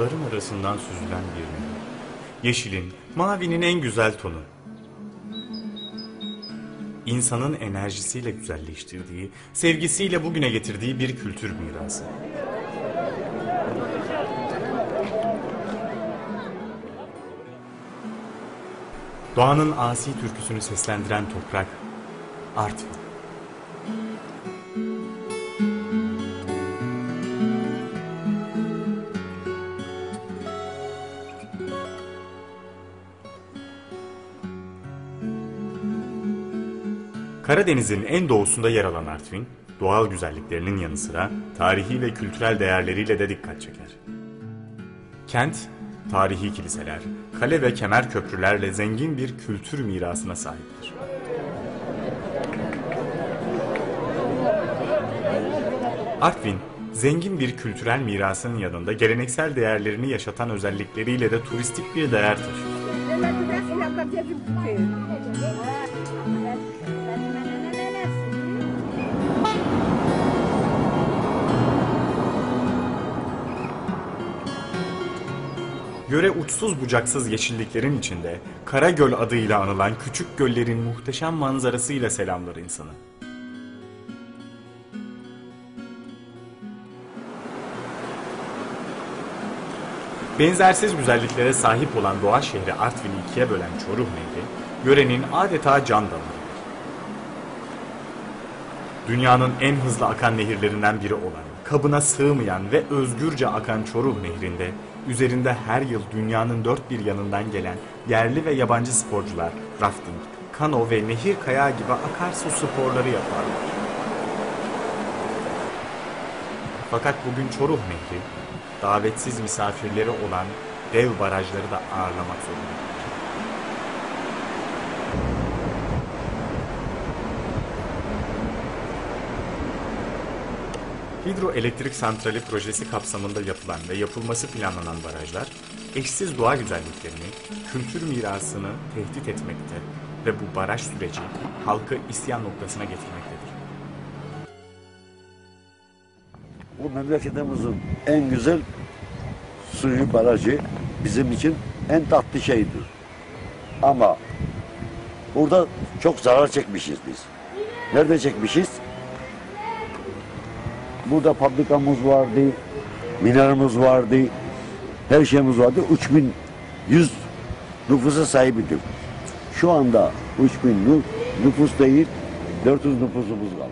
arasından süzülen bir nehir. Yeşilin, mavinin en güzel tonu. İnsanın enerjisiyle güzelleştirdiği, sevgisiyle bugüne getirdiği bir kültür mirası. Doğanın asi türküsünü seslendiren toprak Artvin. Karadeniz'in en doğusunda yer alan Artvin, doğal güzelliklerinin yanı sıra tarihi ve kültürel değerleriyle de dikkat çeker. Kent, tarihi kiliseler, kale ve kemer köprülerle zengin bir kültür mirasına sahiptir. Artvin, zengin bir kültürel mirasının yanında geleneksel değerlerini yaşatan özellikleriyle de turistik bir değer taşıyor. Yöre uçsuz bucaksız yeşilliklerin içinde Karagöl adıyla anılan küçük göllerin muhteşem manzarasıyla selamlar insanı. Benzersiz güzelliklere sahip olan doğa şehri Artvin'i ikiye bölen Çoruh Nehri, yörenin adeta can damarıdır. Dünyanın en hızlı akan nehirlerinden biri olan, kabına sığmayan ve özgürce akan Çoruh Nehri'nde üzerinde her yıl dünyanın dört bir yanından gelen yerli ve yabancı sporcular rafting, kano ve nehir kayağı gibi akarsu sporları yaparlar. Fakat bugün Çoruh Nehri, davetsiz misafirleri olan dev barajları da ağırlamak zorunda. Hidroelektrik santrali projesi kapsamında yapılan ve yapılması planlanan barajlar, eşsiz doğa güzelliklerini, kültür mirasını tehdit etmekte ve bu baraj süreci halkı isyan noktasına getirmektedir. Bu memleketimizin en güzel suyu barajı bizim için en tatlı şeydir. Ama burada çok zarar çekmişiz biz. Nerede çekmişiz? Burada fabrikamız vardı, minarımız vardı, her şeyimiz vardı. 3100 nüfusa sahibiydik. Şu anda 3000 nü- nüfus değil, 400 nüfusumuz kaldı.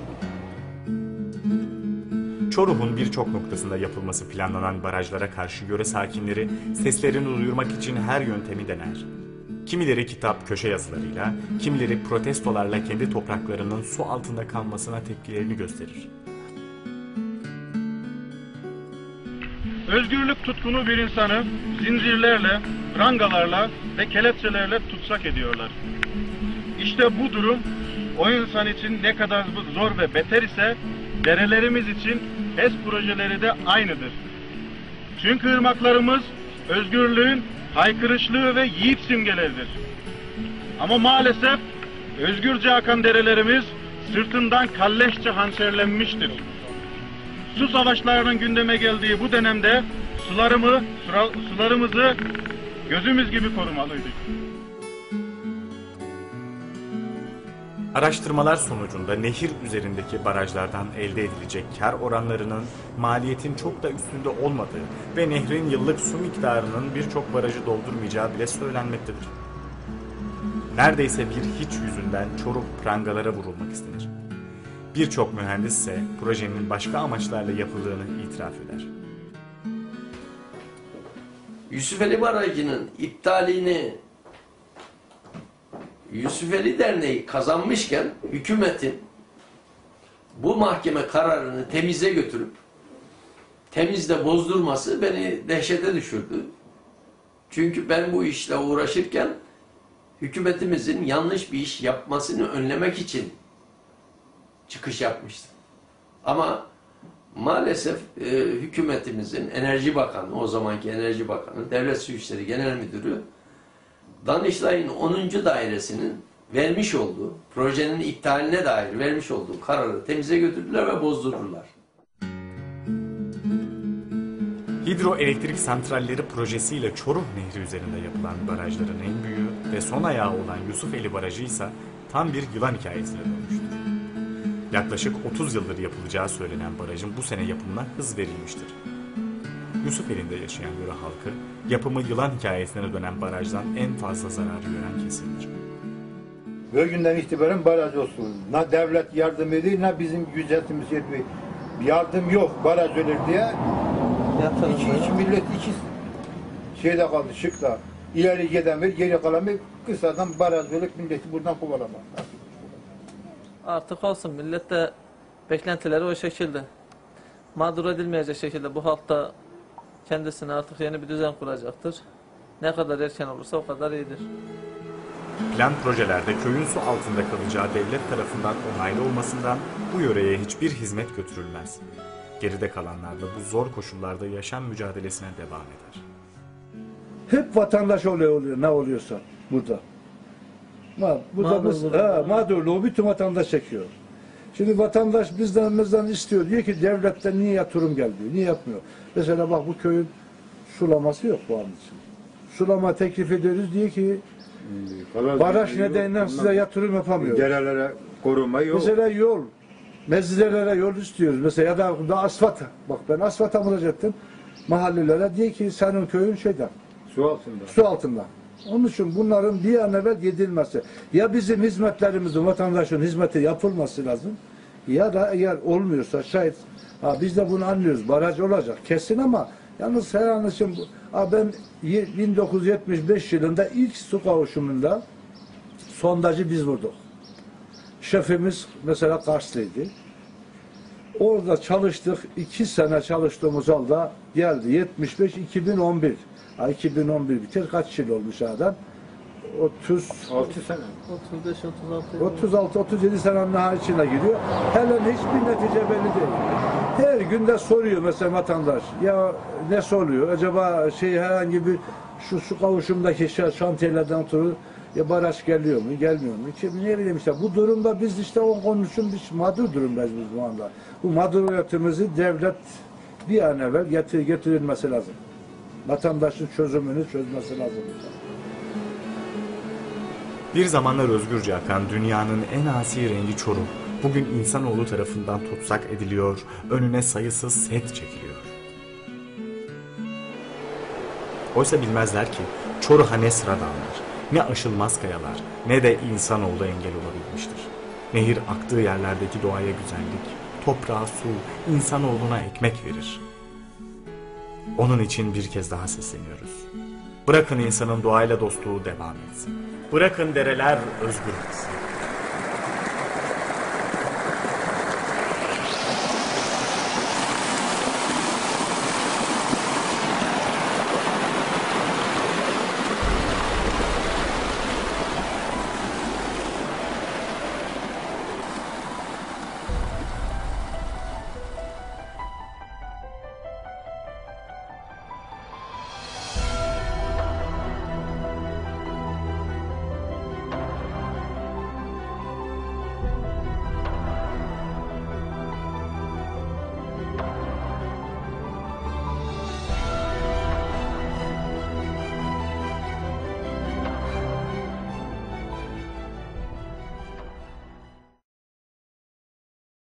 Çoruh'un birçok noktasında yapılması planlanan barajlara karşı yöre sakinleri seslerini duyurmak için her yöntemi dener. Kimileri kitap köşe yazılarıyla, kimileri protestolarla kendi topraklarının su altında kalmasına tepkilerini gösterir. Özgürlük tutkunu bir insanı zincirlerle, prangalarla ve kelepçelerle tutsak ediyorlar. İşte bu durum o insan için ne kadar zor ve beter ise derelerimiz için HES projeleri de aynıdır. Çünkü ırmaklarımız özgürlüğün haykırışlığı ve yiğit simgeleridir. Ama maalesef özgürce akan derelerimiz sırtından kalleşçe hançerlenmiştir. Su savaşlarının gündeme geldiği bu dönemde sularımı, sularımızı gözümüz gibi korumalıydık. Araştırmalar sonucunda nehir üzerindeki barajlardan elde edilecek kar oranlarının maliyetin çok da üstünde olmadığı ve nehrin yıllık su miktarının birçok barajı doldurmayacağı bile söylenmektedir. Neredeyse bir hiç yüzünden Çoruh prangalara vurulmak istenir. Birçok mühendis ise projenin başka amaçlarla yapıldığını itiraf eder. Yusufeli Barajı'nın iptalini Yusufeli Derneği kazanmışken hükümetin bu mahkeme kararını temize götürüp temizde bozdurması beni dehşete düşürdü. Çünkü ben bu işle uğraşırken hükümetimizin yanlış bir iş yapmasını önlemek için çıkış yapmıştım. Ama maalesef e, hükümetimizin Enerji Bakanı, o zamanki Enerji Bakanı, Devlet Su İşleri Genel Müdürü Danıştay'ın 10. dairesinin vermiş olduğu, projenin iptaline dair vermiş olduğu kararı temize götürdüler ve bozdurdular. Hidroelektrik santralleri projesiyle Çoruh Nehri üzerinde yapılan barajların en büyüğü ve son ayağı olan Yusufeli Barajı ise tam bir yılan hikayesine dönmüştür. Yaklaşık 30 yıldır yapılacağı söylenen barajın bu sene yapımına hız verilmiştir. Yusufeli'nde yaşayan yöre halkı, yapımı yılan hikayesine dönen barajdan en fazla zarar gören kesimdir. Bugünden itibaren baraj olsun. Ne devlet yardım ediyor ne bizim yüzletimiz yetmiyor. Yardım yok baraj ölür diye. İki, iki millet iki şeyde kaldı şıkta. İleri gidemiyor, geri kalamıyor. Kısadan baraj ölür milleti buradan kovalamaz. Artık olsun millet de beklentileri o şekilde. Mağdur edilmeyecek şekilde bu halk da kendisine artık yeni bir düzen kuracaktır. Ne kadar erken olursa o kadar iyidir. Plan projelerde köyün su altında kalacağı devlet tarafından onaylı olmasından bu yöreye hiçbir hizmet götürülmez. Geride kalanlar da bu zor koşullarda yaşam mücadelesine devam eder. Hep vatandaş oluyor, oluyor ne oluyorsa burada. Ma, Mağdurluğu. biz, ha, mağdurluğu bütün vatandaş çekiyor. Şimdi vatandaş bizden bizden istiyor. Diyor ki devletten niye yatırım gelmiyor? Niye yapmıyor? Mesela bak bu köyün sulaması yok bu an için. Sulama teklif ediyoruz diyor ki baraj nedeniyle size yatırım yapamıyoruz. Derelere koruma yok. Mesela yol, mezilelere yol istiyoruz. Mesela ya da, da asfalt. Bak ben asfalta müracaat ettim. Mahallelere diyor ki senin köyün şeyden, su altında. su altında. Onun için bunların bir an evvel gidilmesi. Ya bizim hizmetlerimizin, vatandaşın hizmeti yapılması lazım. Ya da eğer olmuyorsa şayet ha biz de bunu anlıyoruz. Baraj olacak kesin ama yalnız her an için ha ben ye- 1975 yılında ilk su kavuşumunda sondajı biz vurduk. Şefimiz mesela Karslıydı. Orada çalıştık. iki sene çalıştığımız halde geldi. 75 2011. Ha, 2011 bitir. Kaç yıl olmuş adam? 30 6 sene. 35 36 yıl. 36 37 senenin daha içine giriyor. Helen hiçbir netice belli değil. Her günde soruyor mesela vatandaş. Ya ne soruyor? Acaba şey herhangi bir şu su kavuşumdaki şa- şantiyelerden oturur. Ya baraj geliyor mu, gelmiyor mu? Ki ne bileyim işte bu durumda biz işte o konuşun biz mağdur durumdayız biz bu anda. Bu mağduriyetimizi devlet bir an evvel getir, getirilmesi lazım. Vatandaşın çözümünü çözmesi lazım. Bir zamanlar özgürce akan dünyanın en asi rengi Çoruh, bugün insanoğlu tarafından tutsak ediliyor, önüne sayısız set çekiliyor. Oysa bilmezler ki Çoruh'a ne sıradanlar, ne aşılmaz kayalar, ne de insanoğlu engel olabilmiştir. Nehir aktığı yerlerdeki doğaya güzellik, toprağa su, insanoğluna ekmek verir. Onun için bir kez daha sesleniyoruz. Bırakın insanın doğayla dostluğu devam etsin. Bırakın dereler özgür olsun.